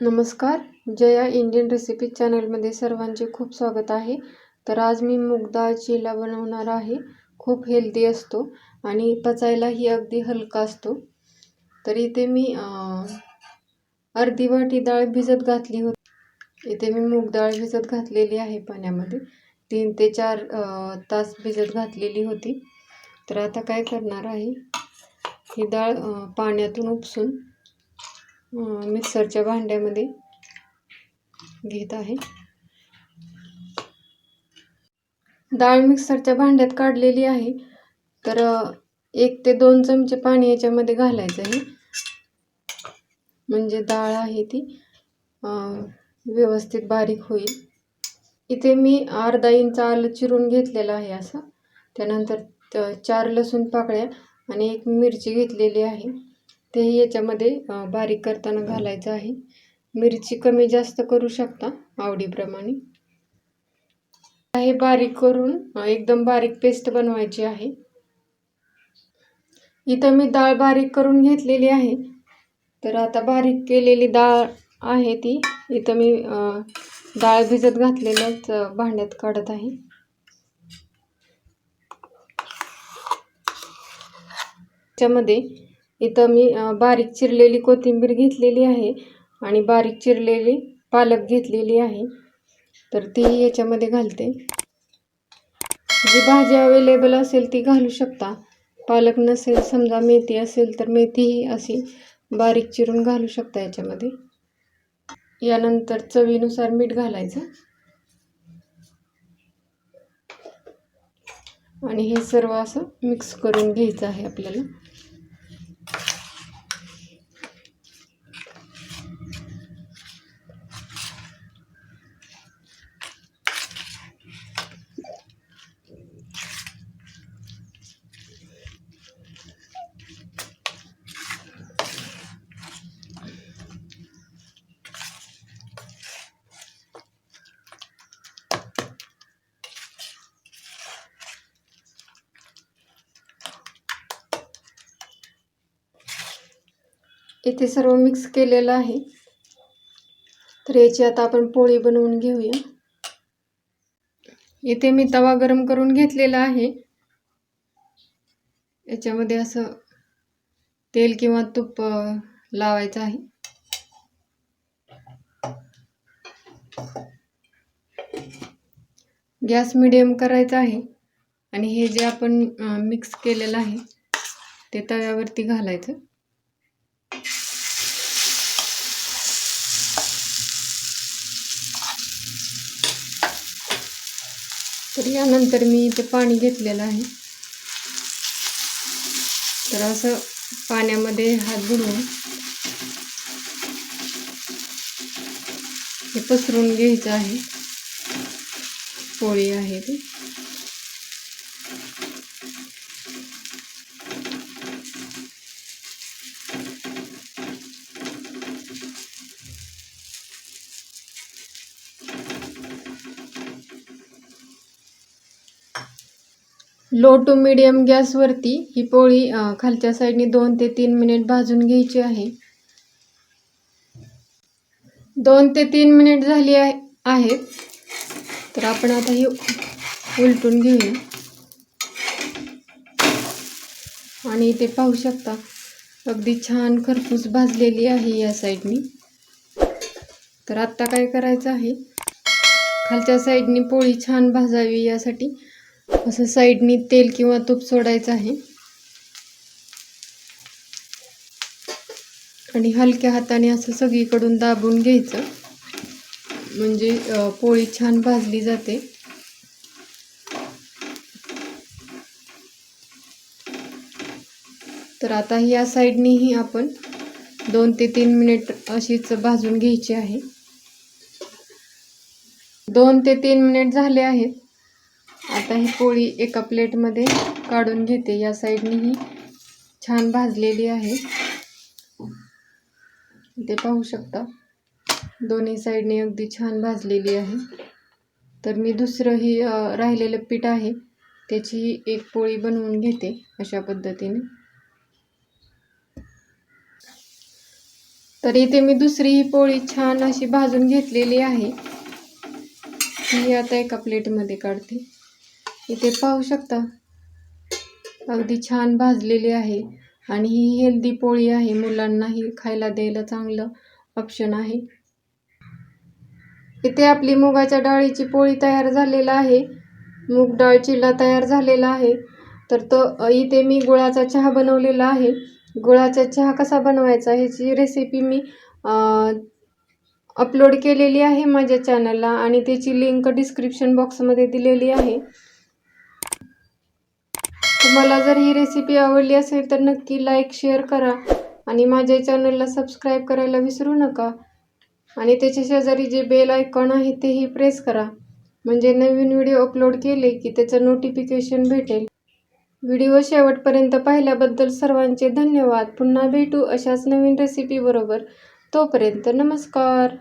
नमस्कार Jaya Indian recipe चॅनलमध्ये सर्वांचे खूप स्वागत आहे. तर आज मी मूगडाळ चिला बनवणार आहे. खूप हेल्दी असतो आणि पचायलाही अगदी हलका असतो. तर इथे मी अर्धी वाटी डाळ भिजत घातली होती. इथे मी मूग डाळ भिजत घातलेली आहे पाण्यामध्ये. तीन ते चार तास भिजत घातलेली होती. तर आता काय करणार आहे? ही डाळ पाण्यातून उपसून मिक्सरच्या भांड्यामध्ये घेत आहे. डाळ मिक्सरच्या भांड्यात काढलेली आहे. तर एक ते दोन चमचे पाणी याच्यामध्ये घालायचं आहे. म्हणजे डाळ आहे ती व्यवस्थित बारीक होईल. इथे मी अर्धा इंच आलं चिरून घेतलेलं आहे असं. त्यानंतर चार लसूण पाकळ्या आणि एक मिरची घेतलेली आहे. तेही याच्यामध्ये बारीक करताना घालायचं आहे. मिरची कमी जास्त करू शकता आवडीप्रमाणे. हे बारीक करून एकदम बारीक पेस्ट बनवायची आहे. इथं मी डाळ बारीक करून घेतलेली आहे. तर आता बारीक केलेली डाळ आहे ती. इथं मी डाळ भिजत घातलेल्याच भांड्यात काढत आहे. त्यामध्ये इथं मी बारीक चिरलेली कोथिंबीर घेतलेली आहे आणि बारीक चिरलेली पालक घेतलेली आहे. तर ती याच्यामध्ये घालते. जी भाजी अवेलेबल असेल ती घालू शकता. पालक नसेल समजा मेथी असेल तर मेथीही अशी बारीक चिरून घालू शकता याच्यामध्ये. यानंतर चवीनुसार मीठ घालायचं. आणि हे सर्व असं मिक्स करून घ्यायचं आहे आपल्याला. इथे सर्व मिक्स केलेलं आहे. तर याची आता आपण पोळी बनवून घेऊया. इथे मी तवा गरम करून घेतलेला आहे. याच्यामध्ये असं तेल किंवा तूप लावायचं आहे. गॅस मिडियम करायचा आहे आणि हे जे आपण मिक्स केलेलं आहे ते तव्यावरती घालायचं. तर यानंतर मी इथे पाणी घेतलेलं आहे. तर असं पाण्यामध्ये हात बुडवून हे पसरून घ्यायचं आहे. पोळी आहे ती. लो टू मिडियम गॅसवरती ही पोळी खालच्या साईडने दोन ते तीन मिनिट भाजून घ्यायची आहे. दोन ते तीन मिनिट झाली आहे आहेत. तर आपण आता ही उलटून घेऊया. आणि इथे पाहू शकता अगदी छान खरपूस भाजलेली आहे या साईडनी. तर आत्ता काय करायचं आहे? खालच्या साईडनी पोळी छान भाजावी यासाठी असं साईडनी तेल किंवा तूप सोडायचं आहे. आणि हलक्या हाताने असं सगळीकडून दाबून घ्यायचं. म्हणजे पोळी छान भाजली जाते. तर आता या साईडनीही आपण दोन ते तीन मिनिट अशीच भाजून घ्यायची आहे. दोन ते तीन मिनिट झाले आहेत. आता ही पोळी एका प्लेटमध्ये काढून घेते. या साईडने ही छान भाजलेली आहे. ते पाहू शकता. दोन्ही साईडने अगदी छान भाजलेली आहे. तर मी दुसरं ही राहिलेलं पीठ आहे त्याची एक पोळी बनवून घेते अशा पद्धतीने. तर इथे मी दुसरी ही पोळी छान अशी भाजून घेतलेली आहे. ही आता एका प्लेटमध्ये काढते. इथे पाहू शकता. अगदी छान भाजलेली आहे आणि ही हेल्दी पोळी आहे. मुलांनाही खायला द्यायला चांगलं ऑप्शन आहे. इथे आपली मुगाच्या डाळीची पोळी तयार झालेला आहे. मूग डाळ चिला तयार झालेला आहे. तर तो इथे मी गुळाचा चहा बनवलेला आहे. गुळाचा चहा कसा बनवायचा ह्याची रेसिपी मी अपलोड केलेली आहे माझ्या चॅनलला आणि त्याची लिंक डिस्क्रिप्शन बॉक्समध्ये दिलेली आहे. तुम्हाला जर ही रेसिपी आवडली असेल तर नक्की लाईक शेअर करा आणि माझ्या चॅनलला सबस्क्राईब करायला विसरू नका. आणि त्याच्या शेजारी जे बेल आयकॉन आहे तेही प्रेस करा. म्हणजे नवीन व्हिडिओ अपलोड केले की त्याचं नोटिफिकेशन भेटेल. व्हिडिओ शेवटपर्यंत पाहिल्याबद्दल सर्वांचे धन्यवाद. पुन्हा भेटू अशाच नवीन रेसिपीबरोबर तोपर्यंत नमस्कार.